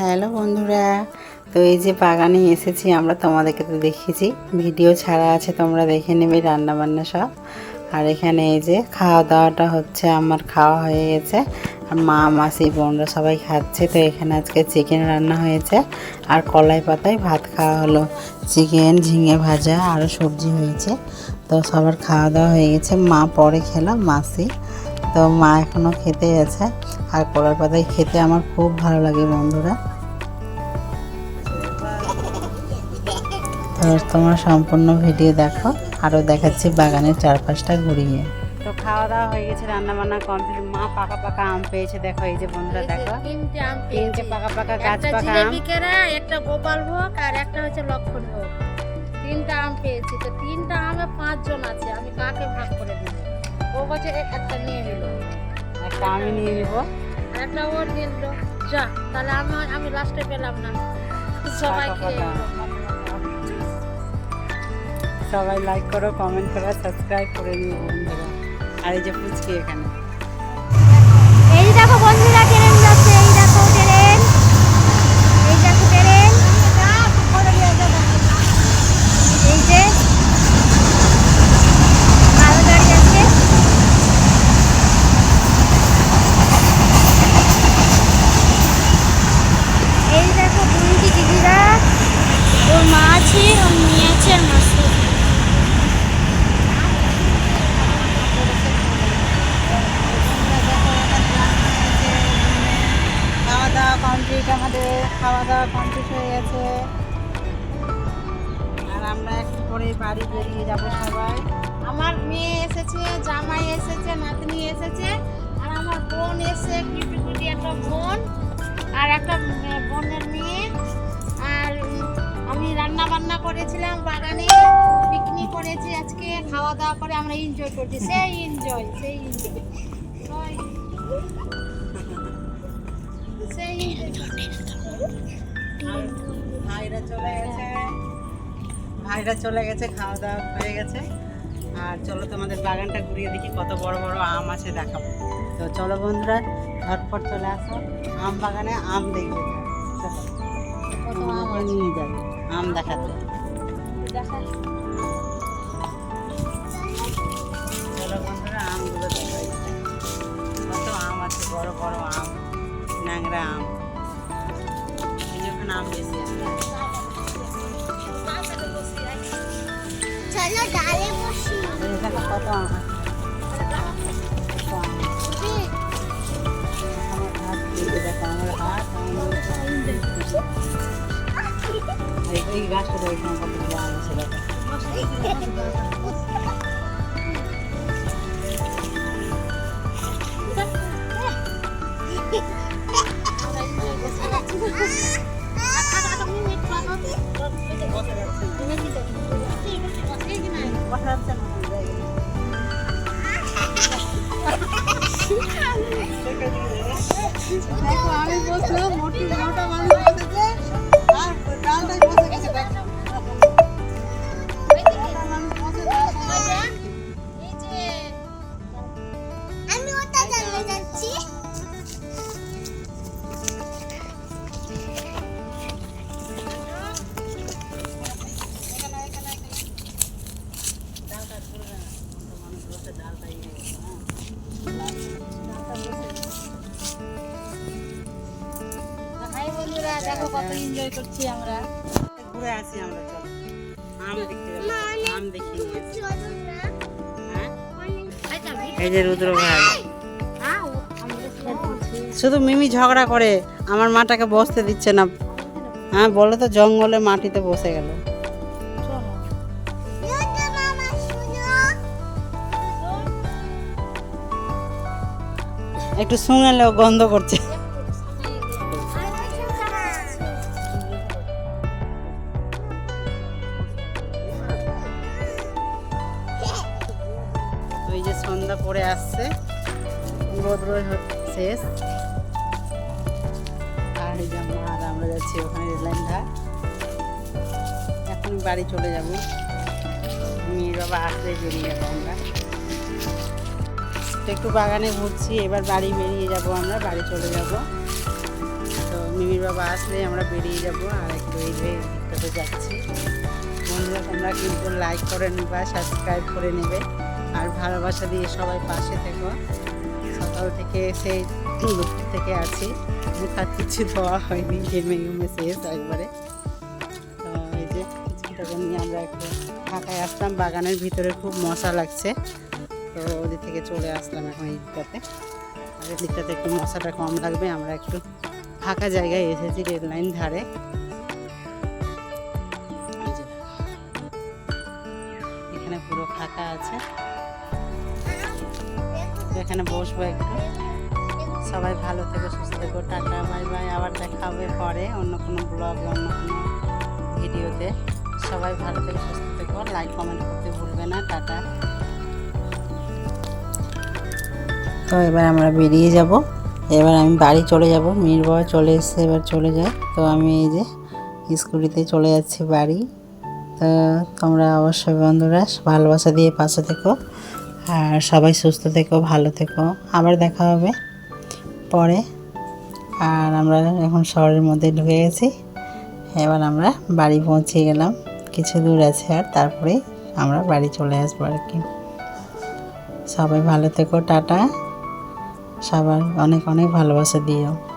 Hello বন্ধুরা, তো এই যে বাগানে এসেছি, আমরা তোমাদেরকে তো দেখেছি ভিডিও ছাড়া আছে, তোমরা দেখে নেবে রান্না বান্না সব। আর এখানে এই যে খাওয়া দাওয়াটা হচ্ছে, আমার খাওয়া হয়ে গেছে। আর মা, মাসি, বোনরা সবাই খাচ্ছে। তো এখানে আজকে চিকেন রান্না হয়েছে। আর কলাই পাতায় ভাত খাওয়া হলো। চিকেন ঝিঙে ভাজা আরও সবজি হয়েছে। তো সবার খাওয়া দাওয়া হয়ে গেছে। মা পরে খেলো, মাসি। তো মা এখনও খেতে আছে। আর কলার পাতায় খেতে আমার খুব ভালো লাগে বন্ধুরা। তো তোমরা সম্পূর্ণ ভিডিও দেখো আরও দেখাচ্ছি বাগানের চারপাশটা ঘুরিয়ে। তো খাওয়া দাওয়া হয়ে গেছে রান্না বান্না কমপ্লিট মা পাকা পাকা আম পেয়েছে দেখো এই যে বন্ধুরা দেখো। তিনটে আম তিনটে পাকা পাকা গাছ একটা পাকা আম। একটা গোপাল ভোগ আর একটা হচ্ছে লক্ষণ ভোগ। তিনটা আম পেয়েছি। তো তিনটা আমে পাঁচজন আছে আমি কাকে ভাগ করে দিব? ও বলছে একটা নিয়ে নিল। একটা আমি নিয়ে নিবো। একটা ও নিয়ে নিল। যা তাহলে আমি আমি লাস্টে পেলাম না। সবাই পাকা খেয়ে পাকা। নিলো। সবাই লাইক করো কমেন্ট করো সাবস্ক্রাইব করে নিও বন্ধুরা। আর এই যে পুচকি এখানে। এই দেখো বন্ধুরা ট্রেন যাচ্ছে এই দেখো ট্রেন এই দেখো ট্রেন এই যে মাল গাড়ি যাচ্ছে এই দেখো দুইটি দিদিরা ওর মা আছে ওর মেয়ে আছে আর মাসি খাওয়া দাওয়া কমপ্লিট আমাদের খাওয়া দাওয়া কমপ্লিট হয়ে গেছে। আর আমরা একটু পরে বাড়ি বেরিয়ে যাব সবাই। আমার মেয়ে এসেছে, জামাই এসেছে, নাতনি এসেছে, আর আমার বোন এসে কিউটি কুটি একটা বোন আর একটা বোনের মেয়ে। আর আমি রান্না বান্না করেছিলাম বাগানে পিকনিক করেছি আজকে, খাওয়া দাওয়া করে আমরা এনজয় করছি। সেই এনজয় সেই এনজয় সেই enjoy। ভাইরা চলে গেছে। ভাইরা চলে গেছে খাওয়া দাওয়া হয়ে গেছে। আর চলো তোমাদের বাগানটা ঘুরিয়ে দেখি কত বড় বড় আম আছে দেখাবো। তো চলো বন্ধুরা ঝটপট চলে আসো। আম বাগানে আম দেখবে। চলো নিয়ে যাবে আম দেখাতে। দেখা চলো ডালে বসি। দেখো কত আম কত এই গাছটা দেখো এখানে কতগুলো আম আছে দেখো। বসে দেখো আমি বসলাম মোটি মোটা মানুষ বসেছে আর ডালটাই বসে গেছে দেখো। আমি দেখো কত এনজয় করছি আমরা। ঘুরে আসি আমরা চলো। আম দেখতে আম দেখি। হ্যাঁ? এই যে রুদ্র ভাই। হ্যাঁ। শুধু মিমি ঝগড়া করে আমার মাটাকে বসতে দিচ্ছে না। হ্যাঁ বলে তো জঙ্গলে মাটিতে বসে গেল। একটু শুনেলেও গন্ধ করছে। পড়ে আসছে রোদ রোদ শেষ। আর এই আর আমরা যাচ্ছি ওখানে রেললাইন ঘাট। এখন বাড়ি চলে যাব। মেয়ের বাবা আসলে বেরিয়ে যাব আমরা। একটু বাগানে ঘুরছি, এবার বাড়ি বেরিয়ে যাব আমরা, বাড়ি চলে যাব। তো মিমির বাবা আসলে আমরা বেরিয়ে যাব আর একটু এই দিকটাতে যাচ্ছি। বন্ধুরা, তোমরা কিন্তু লাইক করে নিবা সাবস্ক্রাইব করে নেবে। আর ভালোবাসা দিয়ে সবাই পাশে থেকো। সকাল থেকে সেই দুপুর থেকে আছি। মুখ হাত কিছু ধোয়া হয়নি ঘেমে ঘেমে শেষ একবারে। এই যে কিছুটাকে নিয়ে আমরা একটু ফাঁকায় আসলাম। বাগানের ভিতরে খুব মশা লাগছে। তো ওদিক থেকে চলে আসলাম এখন এই দিকটাতে। আর দিকটাতে একটু মশাটা কম লাগবে। আমরা একটু ফাঁকা জায়গায় এসেছি রেল লাইন ধারে। এখানে পুরো ফাঁকা আছে। এখানে বসবো একটু। সবাই ভালো থেকো, সুস্থ থেকো। Tata, bye bye. আবার দেখা হবে পরে অন্য কোনো ব্লগে অন্য কোনো ভিডিওতে। সবাই ভালো থেকে, সুস্থ থেকো। লাইক কমেন্ট করতে ভুলবে না। টাটা। তো এবার আমরা বেরিয়ে যাব। এবার আমি বাড়ি চলে যাব। মির বাবা চলে এসছে, এবার চলে যায়। তো আমি এই যে স্কুটিতে চলে যাচ্ছি বাড়ি। তো তোমরা অবশ্যই বন্ধুরা, ভালোবাসা দিয়ে পাশে থেকো। আর সবাই সুস্থ থেকো, ভালো থেকো। আবার দেখা হবে পরে। আর আমরা এখন শহরের মধ্যে ঢুকে গেছি। এবার আমরা বাড়ি পৌঁছে গেলাম। কিছু দূর আছে আর তারপরে আমরা বাড়ি চলে আসব আর কি। সবাই ভালো থেকো, টাটা। সবার অনেক অনেক ভালোবাসা দিও।